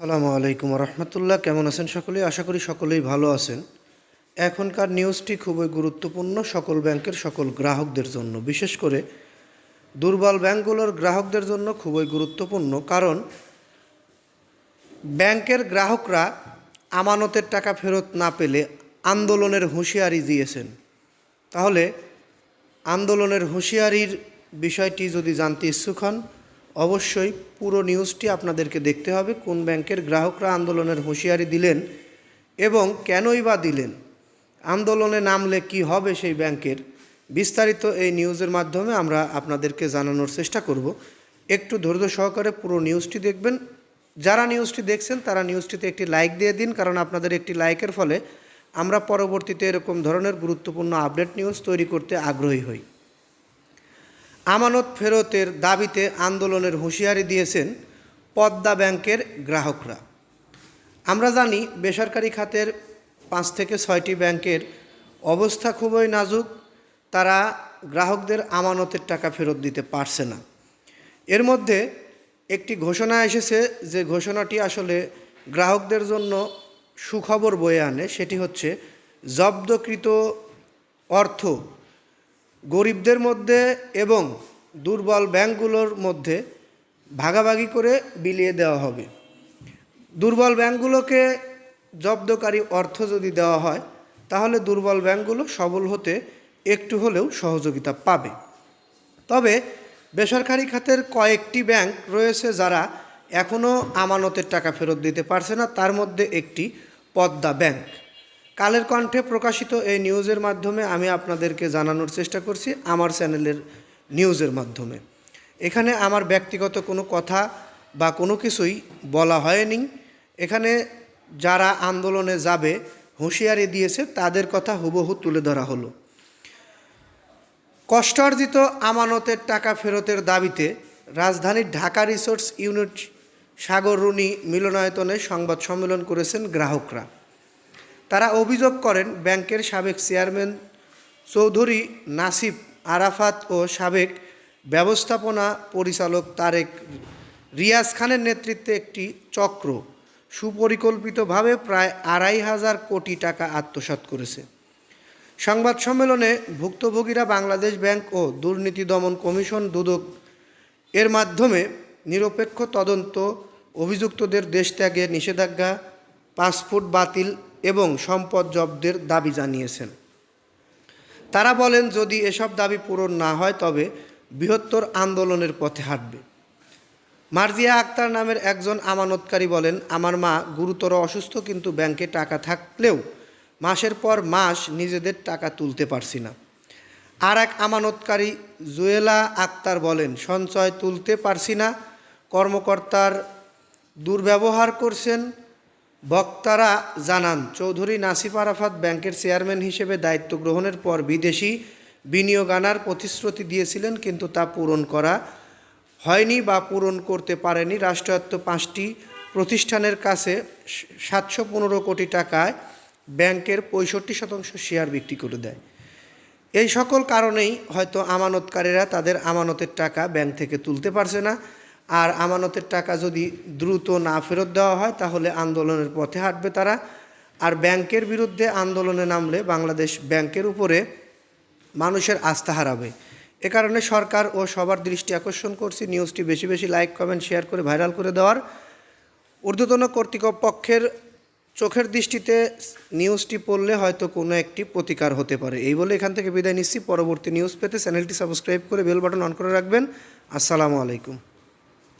সালামু আলাইকুম রহমতুল্লাহ কেমন আছেন সকলেই আশা করি সকলেই ভালো আছেন। এখনকার নিউজটি খুবই গুরুত্বপূর্ণ সকল ব্যাংকের সকল গ্রাহকদের জন্য। বিশেষ করে দুর্বল ব্যাংকগুলোর গ্রাহকদের জন্য খুবই গুরুত্বপূর্ণ, কারণ ব্যাংকের গ্রাহকরা আমানতের টাকা ফেরত না পেলে আন্দোলনের হুঁশিয়ারি দিয়েছেন। তাহলে আন্দোলনের হুঁশিয়ারির বিষয়টি যদি জানতে ইচ্ছুক হন অবশ্যই পুরো নিউজটি আপনাদেরকে দেখতে হবে, কোন ব্যাংকের গ্রাহকরা আন্দোলনের হুঁশিয়ারি দিলেন এবং কেনই বা দিলেন, আন্দোলনে নামলে কি হবে সেই ব্যাংকের বিস্তারিত এই নিউজের মাধ্যমে আমরা আপনাদেরকে জানানোর চেষ্টা করব। একটু ধৈর্য সহকারে পুরো নিউজটি দেখবেন। যারা নিউজটি দেখছেন, তারা নিউজটিতে একটি লাইক দিয়ে দিন, কারণ আপনাদের একটি লাইকের ফলে আমরা পরবর্তীতে এরকম ধরনের গুরুত্বপূর্ণ আপডেট নিউজ তৈরি করতে আগ্রহী হই। আমানত ফেরতের দাবিতে আন্দোলনের হুঁশিয়ারি দিয়েছেন পদ্মা ব্যাংকের গ্রাহকরা। আমরা জানি বেসরকারি খাতের পাঁচ থেকে ছয়টি ব্যাংকের অবস্থা খুবই নাজুক, তারা গ্রাহকদের আমানতের টাকা ফেরত দিতে পারছে না। এর মধ্যে একটি ঘোষণা এসেছে যে ঘোষণাটি আসলে গ্রাহকদের জন্য সুখবর বয়ে আনে, সেটি হচ্ছে জব্দকৃত অর্থ গরিবদের মধ্যে এবং দুর্বল ব্যাংকগুলোর মধ্যে ভাগাভাগি করে বিলিয়ে দেওয়া হবে। দুর্বল ব্যাংকগুলোকে জব্দকারী অর্থ যদি দেওয়া হয়, তাহলে দুর্বল ব্যাংকগুলো সবল হতে একটু হলেও সহযোগিতা পাবে। তবে বেসরকারি খাতের কয়েকটি ব্যাংক রয়েছে যারা এখনও আমানতের টাকা ফেরত দিতে পারছে না, তার মধ্যে একটি পদ্মা ব্যাংক। কালের কণ্ঠে প্রকাশিত এই নিউজের মাধ্যমে আমি আপনাদেরকে জানানোর চেষ্টা করছি আমার চ্যানেলের নিউজের মাধ্যমে। এখানে আমার ব্যক্তিগত কোনো কথা বা কোনো কিছুই বলা হয়নি। এখানে যারা আন্দোলনে যাবে, হুঁশিয়ারি দিয়েছে, তাদের কথা হুবহু তুলে ধরা হলো। কষ্টার্জিত আমানতের টাকা ফেরতের দাবিতে রাজধানীর ঢাকা রিসোর্স ইউনিট সাগররুনি মিলনায়তনে সংবাদ সম্মেলন করেছেন গ্রাহকরা। তারা অভিযোগ করেন, ব্যাংকের সাবেক চেয়ারম্যান চৌধুরী নাসিব আরাফাত ও সাবেক ব্যবস্থাপনা পরিচালক তারেক রিয়াজ খানের নেতৃত্বে একটি চক্র সুপরিকল্পিতভাবে প্রায় আড়াই হাজার কোটি টাকা আত্মসাৎ করেছে। সংবাদ সম্মেলনে ভুক্তভোগীরা বাংলাদেশ ব্যাংক ও দুর্নীতি দমন কমিশন দুদক এর মাধ্যমে নিরপেক্ষ তদন্ত অভিযুক্তদের দেশ ত্যাগের নিষেধাজ্ঞা, পাসপোর্ট বাতিল এবং সম্পদ জব্দের দাবি জানিয়েছেন। তারা বলেন, যদি এসব দাবি পূরণ না হয়, তবে বৃহত্তর আন্দোলনের পথে হাঁটবে। মার্জিয়া আক্তার নামের একজন আমানতকারী বলেন, আমার মা গুরুতর অসুস্থ, কিন্তু ব্যাংকে টাকা থাকলেও মাসের পর মাস নিজেদের টাকা তুলতে পারছি না। আর এক আমানতকারী জুয়েলা আক্তার বলেন, সঞ্চয় তুলতে পারছি না, কর্মকর্তার দুর্ব্যবহার করছেন বক্তারা জানান, চৌধুরী নাসিফ আরাফাত ব্যাংকের চেয়ারম্যান হিসেবে দায়িত্ব গ্রহণের পর বিদেশি বিনিয়োগ আনার প্রতিশ্রুতি দিয়েছিলেন, কিন্তু তা পূরণ করা হয়নি বা পূরণ করতে পারেনি। রাষ্ট্রায়ত্ত পাঁচটি প্রতিষ্ঠানের কাছে সাতশো পনেরো কোটি টাকায় ব্যাংকের পঁয়ষট্টি শতাংশ শেয়ার বিক্রি করে দেয়। এই সকল কারণেই হয়তো আমানতকারীরা তাদের আমানতের টাকা ব্যাংক থেকে তুলতে পারছে না। আর আমানতের টাকা যদি দ্রুত না ফেরত দেওয়া হয়, তাহলে আন্দোলনের পথে হাঁটবে তারা। আর ব্যাংকের বিরুদ্ধে আন্দোলনে নামলে বাংলাদেশ ব্যাংকের উপরে মানুষের আস্থা হারাবে। এ কারণে সরকার ও সবার দৃষ্টি আকর্ষণ করছি। নিউজটি বেশি বেশি লাইক, কমেন্ট, শেয়ার করে ভাইরাল করে দেওয়ার। ঊর্ধ্বতন কর্তৃপক্ষের চোখের দৃষ্টিতে নিউজটি পড়লে হয়তো কোনো একটি প্রতিকার হতে পারে। এই বলে এখান থেকে বিদায় নিচ্ছি। পরবর্তী নিউজ পেতে চ্যানেলটি সাবস্ক্রাইব করে বেল বাটন অন করে রাখবেন। আসসালামু আলাইকুম।